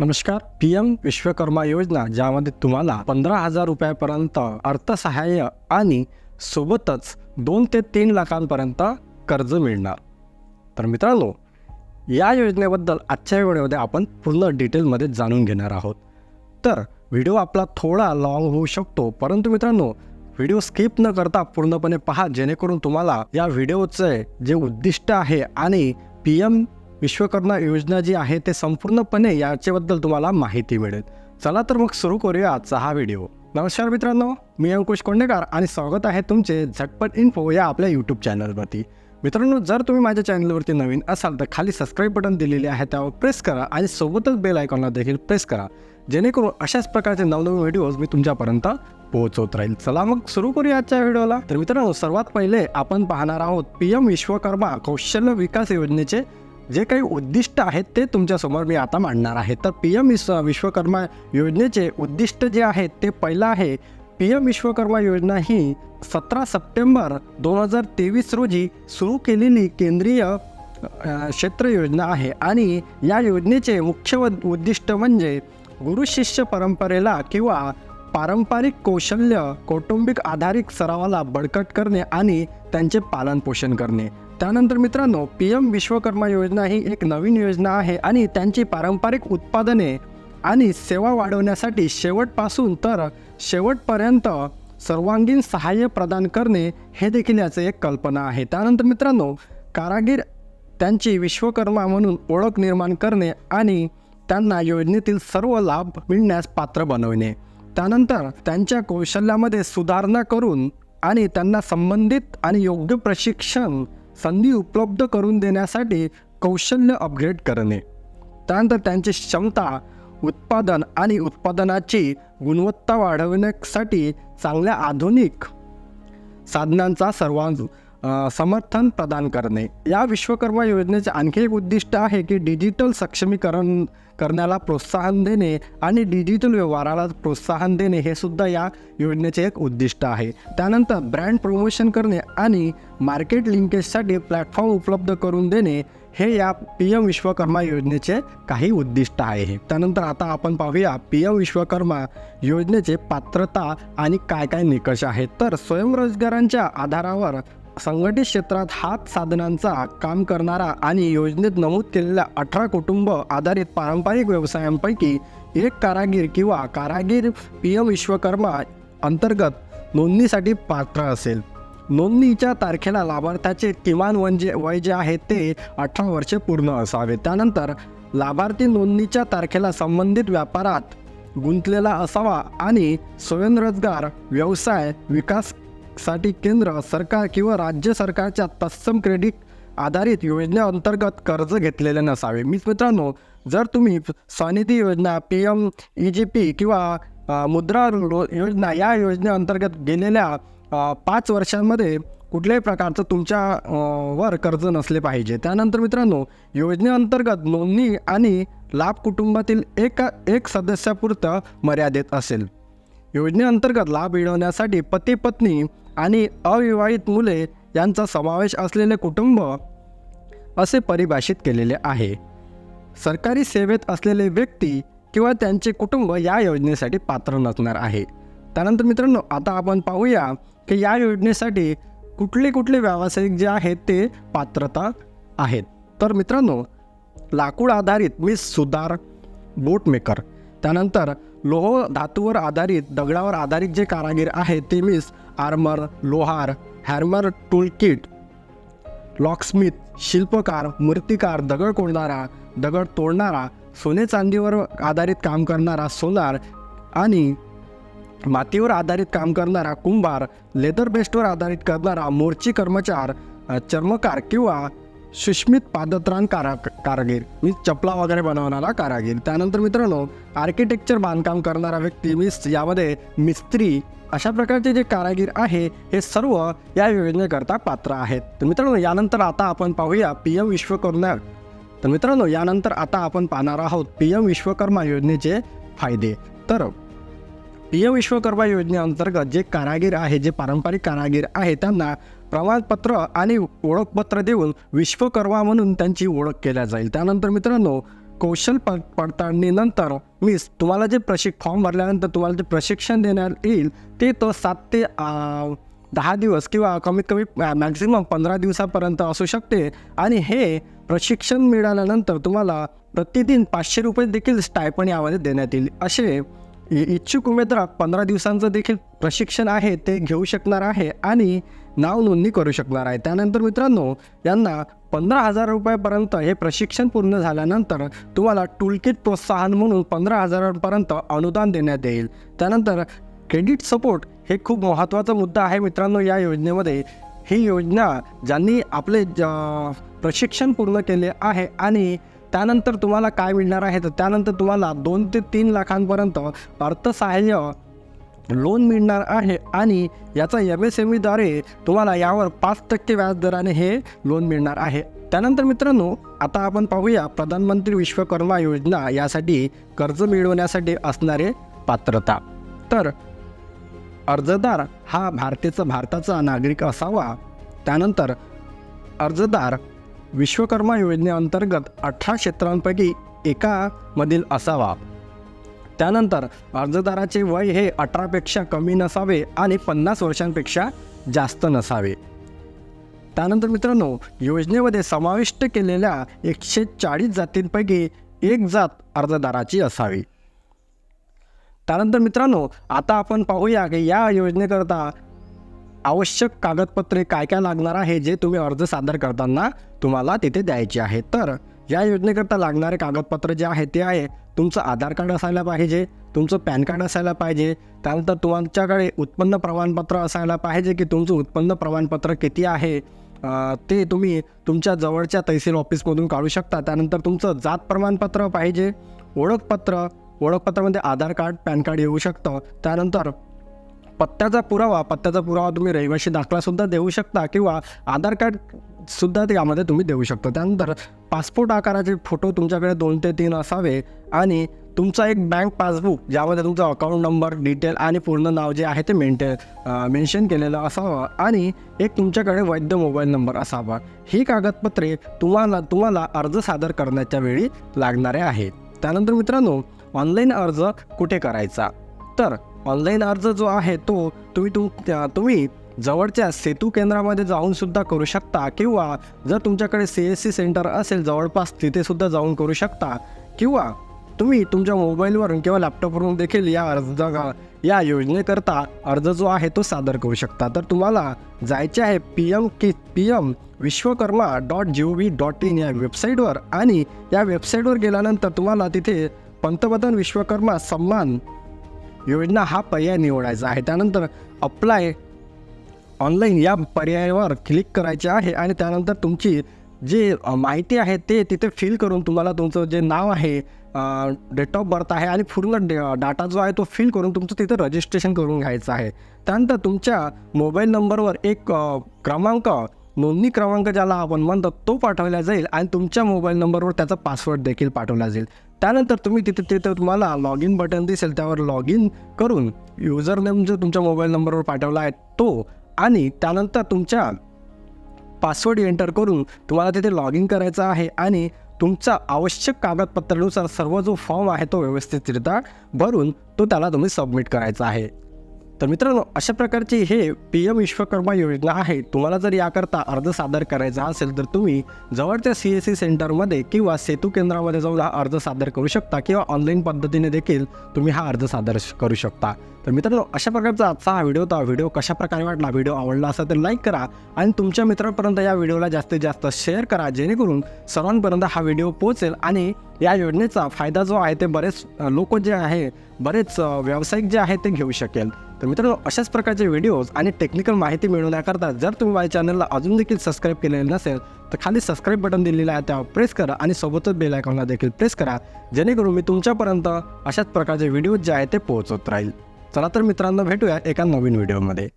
नमस्कार P M Vishwakarma योजना ज्यामध्ये तुम्हाला पंधरा हजार रुपयापर्यंत अर्थसहाय्य आणि सोबतच दोन ते तीन लाखांपर्यंत कर्ज मिळणार. तर मित्रांनो या योजनेबद्दल आजच्या व्हिडिओमध्ये आपण पूर्ण डिटेलमध्ये जाणून घेणार आहोत. तर व्हिडिओ आपला थोडा लॉंग होऊ शकतो परंतु मित्रांनो व्हिडिओ स्किप न करता पूर्णपणे पहा जेणेकरून तुम्हाला या व्हिडिओचे जे उद्दिष्ट आहे आणि पी एम विश्वकर्मा योजना जी आहे ते संपूर्णपणे याच्याबद्दल तुम्हाला माहिती मिळेल. चला तर मग सुरू करूया आजचा हा व्हिडिओ. नमस्कार मित्रांनो मी अंकुश कोंडेकर आणि स्वागत आहे तुमचे झटपट इन्फो या आपल्या यूट्यूब चॅनलवरती मित्रांनो जर तुम्ही माझ्या चॅनलवरती नवीन असाल तर खाली सबस्क्राईब बटन दिलेले आहे त्यावर प्रेस करा आणि सोबतच बेल आयकॉनला देखील प्रेस करा. जेणेकरून अशाच प्रकारचे नवनवीन व्हिडिओज मी तुमच्यापर्यंत पोहोचवत राहील. चला मग सुरू करूया आजच्या व्हिडिओला. तर मित्रांनो सर्वात पहिले आपण पाहणार आहोत पी एम विश्वकर्मा कौशल्य विकास योजनेचे जे काही उद्दिष्ट आहेत ते तुमच्यासमोर मी आता मांडणार आहे. तर पी एम विश्व विश्वकर्मा योजनेचे उद्दिष्ट जे आहेत ते पहिलं आहे पी एम विश्वकर्मा योजना ही सतरा सप्टेंबर दोन हजार तेवीस रोजी सुरू केलेली केंद्रीय क्षेत्र योजना आहे. आणि या योजनेचे मुख्य उद्दिष्ट म्हणजे गुरु शिष्य परंपरेला किंवा पारंपरिक कौशल्य कौटुंबिक आधारित सरावाला बळकट करणे आणि त्यांचे पालनपोषण करणे. त्यानंतर मित्रांनो पी एम विश्वकर्मा योजना ही एक नवीन योजना आहे आणि त्यांची पारंपरिक उत्पादने आणि सेवा वाढवण्यासाठी शेवटपासून तर शेवटपर्यंत सर्वांगीण सहाय्य प्रदान करणे हे देखील याचं एक कल्पना आहे. त्यानंतर मित्रांनो कारागीर त्यांची विश्वकर्मा म्हणून ओळख निर्माण करणे आणि त्यांना योजनेतील सर्व लाभ मिळण्यास पात्र बनवणे. त्यानंतर त्यांच्या कौशल्यामध्ये सुधारणा करून आणि त्यांना संबंधित आणि योग्य प्रशिक्षण संधी उपलब्ध करून देण्यासाठी कौशल्य अपग्रेड करणे. त्यानंतर त्यांची क्षमता उत्पादन आणि उत्पादनाची गुणवत्ता वाढवण्यासाठी चांगल्या आधुनिक साधनांचा सर्वांग समर्थन प्रदान करणे. या विश्वकर्मा योजनेचे आणखी एक उद्दिष्ट आहे की डिजिटल सक्षमीकरण करण्याला प्रोत्साहन देणे आणि डिजिटल व्यवहाराला प्रोत्साहन देणे हे सुद्धा या योजनेचे एक उद्दिष्ट आहे. त्यानंतर ब्रँड प्रमोशन करणे आणि मार्केट लिंकेजसाठी प्लॅटफॉर्म उपलब्ध करून देणे हे या पी एम विश्वकर्मा योजनेचे काही उद्दिष्ट आहे. त्यानंतर आता आपण पाहूया पी एम विश्वकर्मा योजनेचे पात्रता आणि काय काय निकष आहेत. तर स्वयंरोजगारांच्या आधारावर संघटित क्षेत्रात हात साधनांचा काम करणारा आणि योजनेत नमूद केलेल्या अठरा कुटुंब आधारित पारंपरिक व्यवसायांपैकी एक कारागीर किंवा कारागीर पी एम विश्वकर्मा अंतर्गत नोंदणीसाठी पात्र असेल. नोंदणीच्या तारखेला लाभार्थ्याचे किमान वंजे वय जे आहे ते अठरा वर्षे पूर्ण असावे. त्यानंतर लाभार्थी नोंदणीच्या तारखेला संबंधित व्यापारात गुंतलेला असावा आणि स्वयंरोजगार व्यवसाय विकास साठी केंद्र सरकार किंवा राज्य सरकारच्या तत्सम क्रेडिट आधारित योजनेअंतर्गत कर्ज घेतलेले नसावे. मीच मित्रांनो जर तुम्ही स्वनिधी योजना P M E G P किंवा मुद्रा योजना या योजनेअंतर्गत गेलेल्या पाच वर्षांमध्ये कुठल्याही प्रकारचं तुमच्या वर कर्ज नसले पाहिजे. त्यानंतर मित्रांनो योजनेअंतर्गत नोंदणी आणि लाभ कुटुंबातील एका एक सदस्यापुरतं मर्यादित असेल. योजनेअंतर्गत लाभ मिळवण्यासाठी पती पत्नी आणि अविवाहित मुले यांचा समावेश असलेले कुटुंब असे परिभाषित केलेले आहे. सरकारी सेवेत असलेले व्यक्ती किंवा त्यांचे कुटुंब या योजनेसाठी पात्र नसणार आहे. त्यानंतर मित्रांनो आता आपण पाहूया की या योजनेसाठी कुठले कुठले व्यावसायिक जे आहेत ते पात्रता आहेत. तर मित्रांनो लाकूड आधारित मीस सुधार बोटमेकर त्यानंतर लोह धातूवर आधारित दगडावर आधारित जे कारागीर आहेत ते मीस आर्मर लोहार हॅर्मर टूल किट लॉकस्मिथ शिल्पकार मूर्तिकार दगड कोरणारा दगड तोडणारा सोने चांदीवर आधारित काम करणारा सोनार आणि मातीवर आधारित काम करणारा कुंभार लेदर बेस्टवर आधारित करणारा मोर्ची कर्मचार चर्मकार किंवा सुष्मित पादत्राण कारा कारागीर. मी चपला वगैरे बनवणारा कारागीर. त्यानंतर मित्रांनो आर्किटेक्चर बांधकाम करणारा व्यक्ती मी यामध्ये मिस्त्री अशा प्रकारचे जे कारागीर आहे हे सर्व या योजनेकरता पात्र आहेत. तर मित्रांनो यानंतर आता आपण पाहूया पी एम विश्वकर्मा. तर मित्रांनो यानंतर आता आपण पाहणार आहोत पी एम विश्वकर्मा योजनेचे फायदे. तर पी एम विश्वकर्मा योजनेअंतर्गत जे कारागीर आहे जे पारंपरिक कारागीर आहे त्यांना प्रमाणपत्र आणि ओळखपत्र देऊन विश्वकर्मा म्हणून त्यांची ओळख केल्या जाईल. त्यानंतर मित्रांनो कौशल प पडताळणीनंतर मी तुम्हाला जे प्रशिक फॉर्म भरल्यानंतर तुम्हाला जे प्रशिक्षण देण्यात येईल ते तो सात ते दहा दिवस किंवा कमीत कमी मॅक्झिमम पंधरा दिवसापर्यंत असू शकते. आणि हे प्रशिक्षण मिळाल्यानंतर तुम्हाला प्रतिदिन पाचशे रुपये देखील स्टायपण यामध्ये देण्यात येईल. असे इ- इच्छुक उमेदवार पंधरा दिवसांचं देखील प्रशिक्षण आहे ते घेऊ शकणार आहे. आणि नाव नोंदणी करू शकणार आहे. त्यानंतर मित्रांनो यांना पंधरा हजार रुपयापर्यंत हे प्रशिक्षण पूर्ण झाल्यानंतर तुम्हाला टूलकिट प्रोत्साहन म्हणून पंधरा हजारांपर्यंत अनुदान देण्यात येईल. त्यानंतर क्रेडिट सपोर्ट हे खूप महत्त्वाचा मुद्दा आहे मित्रांनो या योजनेमध्ये. ही योजना ज्यांनी आपले ज- प्रशिक्षण पूर्ण केले आहे आणि त्यानंतर तुम्हाला काय मिळणार आहे तर त्यानंतर तुम्हाला दोन ते तीन लाखांपर्यंत अर्थसहाय्य लोन मिळणार आहे आणि याचा एम एस एम ईद्वारे तुम्हाला यावर पाच टक्के व्याजदराने हे लोन मिळणार आहे. त्यानंतर मित्रांनो आता आपण पाहूया प्रधानमंत्री विश्वकर्मा योजना यासाठी कर्ज मिळवण्यासाठी असणारे पात्रता. तर अर्जदार हा भारतीचा भारताचा नागरिक असावा. त्यानंतर अर्जदार विश्वकर्मा योजनेअंतर्गत अठरा क्षेत्रांपैकी एकामधील असावा. त्यानंतर अर्जदाराचे वय हे अठरापेक्षा कमी नसावे आणि पन्नास वर्षांपेक्षा जास्त नसावे. त्यानंतर मित्रांनो योजनेमध्ये समाविष्ट केलेल्या एकशे चाळीस जातींपैकी एक जात अर्जदाराची असावी. त्यानंतर मित्रांनो आता आपण पाहूया की या योजनेकरता आवश्यक कागदपत्रे काय काय लागणार आहे जे तुम्ही अर्ज सादर करताना तुम्हाला तिथे द्यायचे आहे तर या योजनेकरता लागणारे कागदपत्र जे आहे ते आहे. तुमचं आधार कार्ड असायला पाहिजे तुमचं पॅन कार्ड असायला पाहिजे त्यानंतर तुमच्याकडे उत्पन्न प्रमाणपत्र असायला पाहिजे की तुमचं उत्पन्न प्रमाणपत्र किती आहे ते तुम्ही तुमच्या जवळच्या तहसील ऑफिसमधून काढू शकता. त्यानंतर तुमचं जात प्रमाणपत्र पाहिजे ओळखपत्र ओळखपत्रामध्ये आधार कार्ड पॅन कार्ड येऊ शकतं. त्यानंतर पत्त्याचा पुरावा पत्त्याचा पुरावा तुम्ही रहिवाशी दाखलासुद्धा देऊ शकता किंवा आधार कार्ड सुद्धा यामध्ये तुम्ही देऊ शकता. त्यानंतर पासपोर्ट आकाराचे फोटो तुमच्याकडे दोन ते तीन असावे आणि तुमचा एक बँक पासबुक ज्यामध्ये तुमचा अकाउंट नंबर डिटेल आणि पूर्ण नाव जे आहे ते मेंटे मेन्शन केलेलं असावं आणि एक तुमच्याकडे वैध मोबाईल नंबर असावा. ही कागदपत्रे तुम्हाला तुम्हाला अर्ज सादर करण्याच्या वेळी लागणारे आहेत. त्यानंतर मित्रांनो ऑनलाईन अर्ज कुठे करायचा? तर ऑनलाईन अर्ज जो आहे तो तुम्ही तुम त्या- तुम्ही जवळच्या सेतू केंद्रामध्ये जाऊन सुद्धा करू शकता किंवा जर तुमच्याकडे सी एस सी सेंटर असेल जवळपास तिथे सुद्धा जाऊन करू शकता. किंवा तुम्ही तुमच्या मोबाईलवरून किंवा लॅपटॉपवरून देखील या अर्ज या योजनेकरता अर्ज जो आहे तो सादर करू शकता. तर तुम्हाला जायचे आहे P M K P M Vishwakarma dot G O V dot in या वेबसाईटवर आणि या वेबसाईटवर गेल्यानंतर तुम्हाला तिथे पंतप्रधान विश्वकर्मा सन्मान योजना हा पर्याय निवडायचा आहे. त्यानंतर अप्लाय ऑनलाईन या पर्यायावर क्लिक करायचे आहे आणि त्यानंतर तुमची जे माहिती आहे ते तिथे फिल करून तुम्हाला तुमचं जे नाव आहे डेट ऑफ बर्थ आहे आणि पूर्ण डे डाटा जो आहे तो फिल करून तुमचं तिथे रजिस्ट्रेशन करून घ्यायचं आहे. त्यानंतर तुमच्या मोबाईल नंबरवर एक क्रमांक नोंदणी क्रमांक ज्याला आपण म्हणतो तो पाठवला जाईल आणि तुमच्या मोबाईल नंबरवर त्याचा पासवर्ड देखील पाठवला जाईल. त्यानंतर तुम्ही तिथे तिथे तुम्हाला लॉग इन बटन दिसेल. त्यावर लॉग इन करून युजर नेम जो तुमच्या मोबाईल नंबरवर पाठवला आहे तो आणि त्यानंतर तुमच्या पासवर्ड एंटर करून तुम्हाला तिथे लॉग इन करायचं आहे आणि तुमचा आवश्यक कागदपत्रानुसार सर्व जो फॉर्म आहे तो व्यवस्थितरित्या भरून तो त्याला तुम्ही सबमिट करायचा आहे. तर मित्रांनो अशा प्रकारची हे पी एम विश्वकर्मा योजना आहे. तुम्हाला जर याकरता अर्ज सादर करायचा असेल तर तुम्ही जवळच्या सी एस सी सेंटरमध्ये किंवा सेतू केंद्रामध्ये जाऊन हा अर्ज सादर करू शकता किंवा ऑनलाईन पद्धतीने देखील तुम्ही हा अर्ज सादर श- करू शकता. तर मित्रांनो अशा प्रकारचा आजचा हा व्हिडिओ होता. व्हिडिओ कशा प्रकारे वाटला व्हिडिओ आवडला असेल तर लाईक करा आणि तुमच्या मित्रांपर्यंत या व्हिडिओला जास्तीत जास्त शेअर करा जेणेकरून सर्वांपर्यंत हा व्हिडिओ पोहोचेल आणि या योजनेचा फायदा जो आहे ते बरेच लोक जे आहे बरेच व्यावसायिक जे आहे ते घेऊ शकेल. तर मित्रांनो अशाच प्रकारचे व्हिडिओज आणि टेक्निकल माहिती मिळवण्याकरता जर तुम्ही माझ्या चॅनलला अजून देखील सबस्क्राईब केलेलं नसेल तर खाली सबस्क्राईब बटन दिलेलं आहे त्यावर प्रेस करा आणि सोबतच बेल आयकॉनला देखील प्रेस करा जेणेकरून मी तुमच्यापर्यंत अशाच प्रकारचे व्हिडिओज जे आहे ते पोहोचत राहील. चला तर मित्रांनो भेटूया एका नवीन व्हिडिओमध्ये.